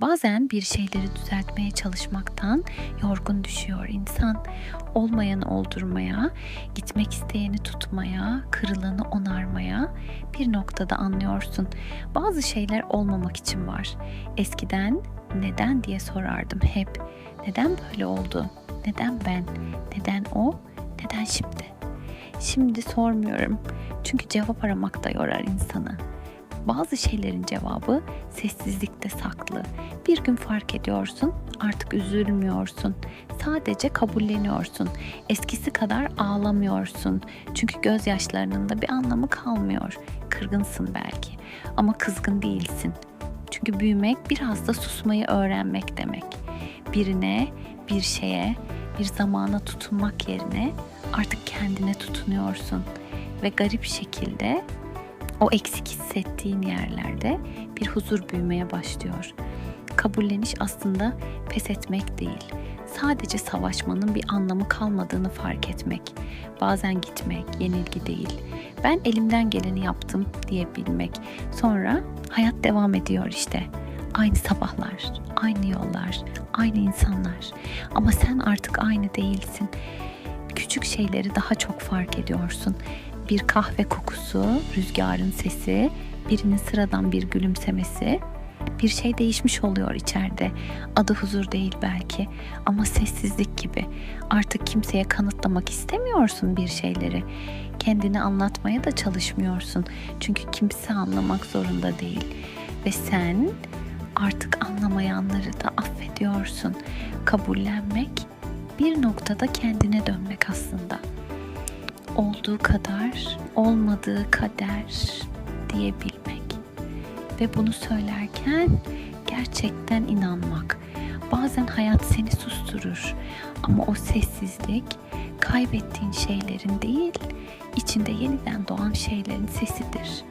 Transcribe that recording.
Bazen bir şeyleri düzeltmeye çalışmaktan yorgun düşüyor insan. Olmayanı oldurmaya, gitmek isteyeni tutmaya, kırılanı onarmaya bir noktada anlıyorsun. Bazı şeyler olmamak için var. Eskiden neden diye sorardım hep. Neden böyle oldu? Neden ben? Neden o? Neden şimdi? Şimdi sormuyorum. Çünkü cevap aramak da yorar insanı. Bazı şeylerin cevabı sessizlikte saklı. Bir gün fark ediyorsun, artık üzülmüyorsun. Sadece kabulleniyorsun. Eskisi kadar ağlamıyorsun. Çünkü gözyaşlarının da bir anlamı kalmıyor. Kırgınsın belki ama kızgın değilsin. Çünkü büyümek biraz da susmayı öğrenmek demek. Birine, bir şeye, bir zamana tutunmak yerine artık kendine tutunuyorsun ve garip şekilde o eksik hissettiğin yerlerde bir huzur büyümeye başlıyor. Kabulleniş aslında pes etmek değil. Sadece savaşmanın bir anlamı kalmadığını fark etmek. Bazen gitmek yenilgi değil. Ben elimden geleni yaptım diyebilmek. Sonra hayat devam ediyor işte. Aynı sabahlar, aynı yollar, aynı insanlar. Ama sen artık aynı değilsin. Küçük şeyleri daha çok fark ediyorsun bir kahve kokusu, rüzgarın sesi, birinin sıradan bir gülümsemesi, bir şey değişmiş oluyor içeride. Adı huzur değil belki ama sessizlik gibi. Artık kimseye kanıtlamak istemiyorsun bir şeyleri. Kendini anlatmaya da çalışmıyorsun. Çünkü kimse anlamak zorunda değil. Ve sen artık anlamayanları da affediyorsun. Kabullenmek bir noktada kendine dönmek aslında olduğu kadar olmadığı kader diyebilmek ve bunu söylerken gerçekten inanmak. Bazen hayat seni susturur ama o sessizlik kaybettiğin şeylerin değil, içinde yeniden doğan şeylerin sesidir.